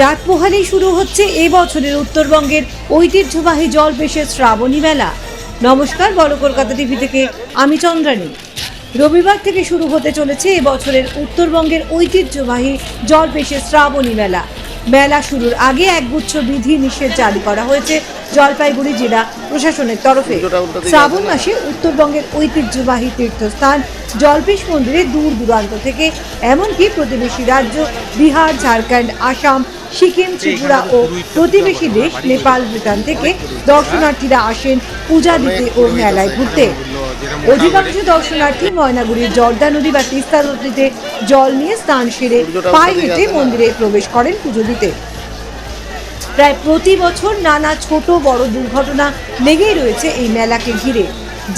রাত পোহালেই শুরু হচ্ছে এ বছরের উত্তরবঙ্গের ঐতিহ্যবাহী জলপেশের শ্রাবণী মেলা। নমস্কার, বড় কলকাতা টিভি থেকে আমি চন্দ্রানী। রবিবার থেকে শুরু হতে চলেছে এ বছরের উত্তরবঙ্গের ঐতিহ্যবাহী জলপেশের শ্রাবণী মেলা। মেলা শুরুর আগে একগুচ্ছ বিধি নিষেধ জারি করা হয়েছে জলপাইগুড়ি জেলা প্রশাসনের তরফে শ্রাবণ মাসে উত্তরবঙ্গের ঐতিহ্যবাহী তীর্থস্থান জলপেশ মন্দিরে দূর দূরান্ত থেকে এমনকি প্রতিবেশী রাজ্য বিহার ঝাড়খণ্ড আসাম সিকিম ত্রিপুরা ও প্রতিবেশী দেশ নেপাল ভুটান থেকে দর্শনার্থীরা আসেন পূজা দিতে ও মেলায় ঘুরতে। অধিকাংশ দর্শনার্থী ময়নাগুড়ির জর্দা নদী বা তিস্তা নদীতে জল নিয়ে স্নান সেরে পায়ে হেঁটে মন্দিরে প্রবেশ করেন পুজো দিতে। প্রায় প্রতি বছর নানা ছোট বড় দুর্ঘটনা লেগেই রয়েছে এই মেলাকে ঘিরে।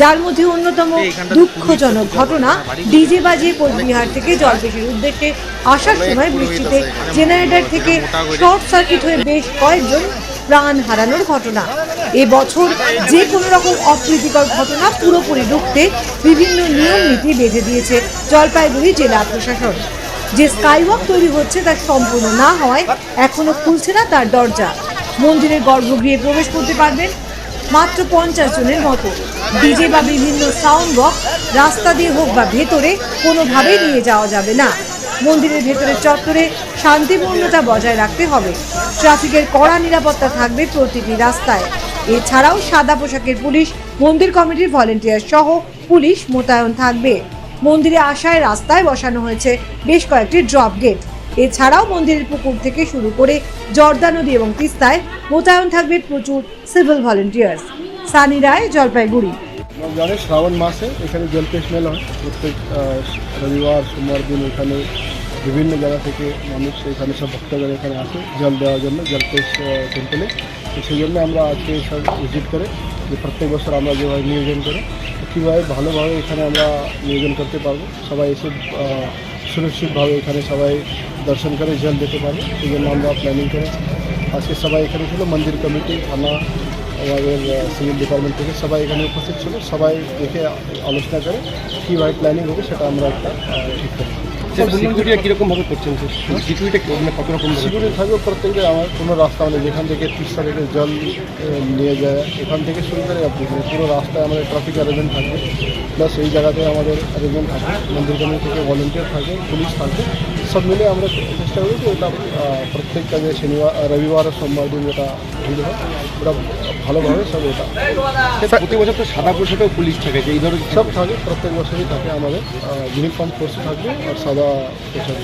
যার মধ্যে অন্যতম দুঃখজনক ঘটনা ডিজে বাজিয়ে কোচবিহার থেকে জলপেশের উদ্দেশ্যে আসার সময় বৃষ্টিতে জেনারেটর থেকে শর্ট সার্কিট হয়ে বেশ কয়েকজন প্রাণ হারানোর ঘটনা। এবছর যে কোনো রকম অপ্রীতিকর ঘটনা পুরোপুরি রুখতে বিভিন্ন নিয়ম নীতি বেঁধে দিয়েছে জলপাইগুড়ি জেলা প্রশাসন। যে স্কাইওয়াক তৈরি হচ্ছে তা সম্পূর্ণ না হওয়ায় এখনও খুলছে না তার দরজা। মন্দিরের গর্ভগৃহে প্রবেশ করতে পারবেন মাত্র পঞ্চাশ জনের মতো। ডিজে বা বিভিন্ন সাউন্ড বক্স রাস্তা দিয়ে হোক বা ভেতরে কোনোভাবেই নিয়ে যাওয়া যাবে না। মন্দিরের ভেতরের চত্বরে শান্তিপূর্ণতা বজায় রাখতে হবে। ট্রাফিকের কড়া নিরাপত্তা থাকবে প্রতিটি রাস্তায়। এছাড়াও সাদা পোশাকের পুলিশ, মন্দির কমিটির ভলেন্টিয়ার সহ পুলিশ মোতায়েন থাকবে। মন্দিরে আসায় রাস্তায় বসানো হয়েছে বেশ কয়েকটি ড্রপ গেট এছাড়াও মন্দিরের পুকুর থেকে শুরু করে জর্দা নদী এবং তিস্তায় মোতায়েন থাকবে প্রচুর সিভিল ভলেন্টিয়ার্স সানি রায় জলপাইগুড়ি। জানি শ্রাবণ মাসে এখানে জলপেশ মেলা হয়। প্রত্যেক রবিবার, সোমবার দিন এখানে বিভিন্ন জায়গা থেকে মানুষ এখানে সব ভক্তগণ এখানে আসে, জল দেওয়ার জন্য, জলপেশ টেম্পলে সেই জন্য আমরা আজকে সব ভিজিট করে যে প্রত্যেক বছর আমরা যেভাবে নিয়োজন করে কীভাবে ভালোভাবে এখানে আমরা নিয়োজন করতে পারব। সবাই এসে সুরক্ষিতভাবে এখানে সবাই দর্শন করে জল দিতে পারবে এই জন্য আমরা প্ল্যানিং করে আজকে সবাই এখানে ছিল, মন্দির কমিটি, থানা, আমাদের সিভিল ডিপার্টমেন্ট থেকে সবাই এখানে উপস্থিত ছিল। সবাই দেখে আলোচনা করে কীভাবে প্ল্যানিং হবে সেটা আমরা একটা ঠিক করি সিকিউরিটি কীরকম ভাবে করছেন সিকিউরিটি মানে কত রকম সিকিউরিটি থাকবে প্রত্যেকটা আমার কোনো রাস্তা মানে যেখান থেকে তিস্তা থেকে জল নিয়ে যায় এখান থেকে শুরু করে আপনি পুরো রাস্তায় আমাদের ট্রাফিক অ্যারেঞ্জমেন্ট থাকবে প্লাস এই জায়গাতে আমাদের অ্যারেঞ্জমেন্ট থাকে মন্দির কমিটি থেকে ভলেন্টিয়ার থাকে পুলিশ থাকে সব মিলে আমরা চেষ্টা করি যে এটা প্রত্যেকটা যে শনিবার রবিবার সোমবার দিন যেটা ভিড় হয় ওটা ভালোভাবে সব এটা প্রতি বছর তো সাদা পোশাকেও পুলিশ থাকে যে এই ধরনের সব থাকে প্রত্যেক বছরই থাকে আমাদের। ইউনিফর্ম ফোর্স থাকবে আর সাদা পোশাক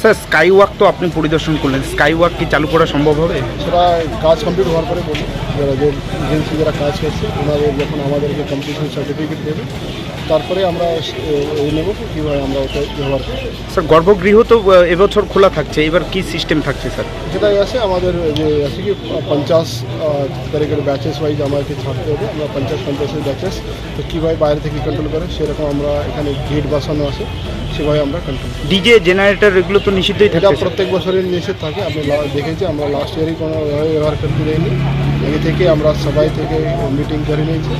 স্যার স্কাই ওয়াক তো আপনি পরিদর্শন করলেন। স্কাই ওয়াক কি চালু করা সম্ভব হবে? সেটা কাজ কমপ্লিট হওয়ার পরে বলি যারা যে এজেন্সি যারা কাজ করছে ওনাদের যখন আমাদেরকে কমপ্লিশন সার্টিফিকেট দেবে তারপরে আমরা এই নেব কীভাবে আমরা ওটা ব্যবহার করব। স্যার গর্ভগৃহ তো এবছর খোলা থাকছে এবার কি সিস্টেম থাকছে স্যার? যেটাই আছে আমাদের যে আছে কি পঞ্চাশ তারিখের ব্যাচেস ওয়াইজ আমাকে ছাড়তে হবে আমরা পঞ্চাশ পঞ্চাশের ব্যাচেস তো কীভাবে বাইরে থেকে কন্ট্রোল করে সেরকম আমরা এখানে গেট বসানো আছে সেভাবে আমরা কন্ট্রোল ডিজে জেনারেটর এগুলো তো নিষিদ্ধই থাকছে প্রত্যেক বছরের নিষেধ থাকে আপনি লা- দেখেছি আমরা লাস্ট ইয়ারই কোনো ব্যবহার করতে দেয়নি আগে থেকে আমরা সবাই থেকে মিটিং করে নিয়েছি।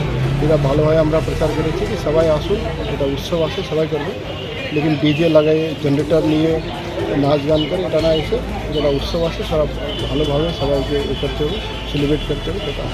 এটা ভালোভাবে আমরা প্রচার করেছি যে সবাই আসুন এটা উৎসব আছে, সবাই করবে। লেকিন ডিজে লাগাই জেনারেটর নিয়ে নাচ গান করে, এটা না এসে, যেটা উৎসব আসে সব ভালোভাবে সবাইকে এ করতে হবে সেলিব্রেট করতে হবে, সেটা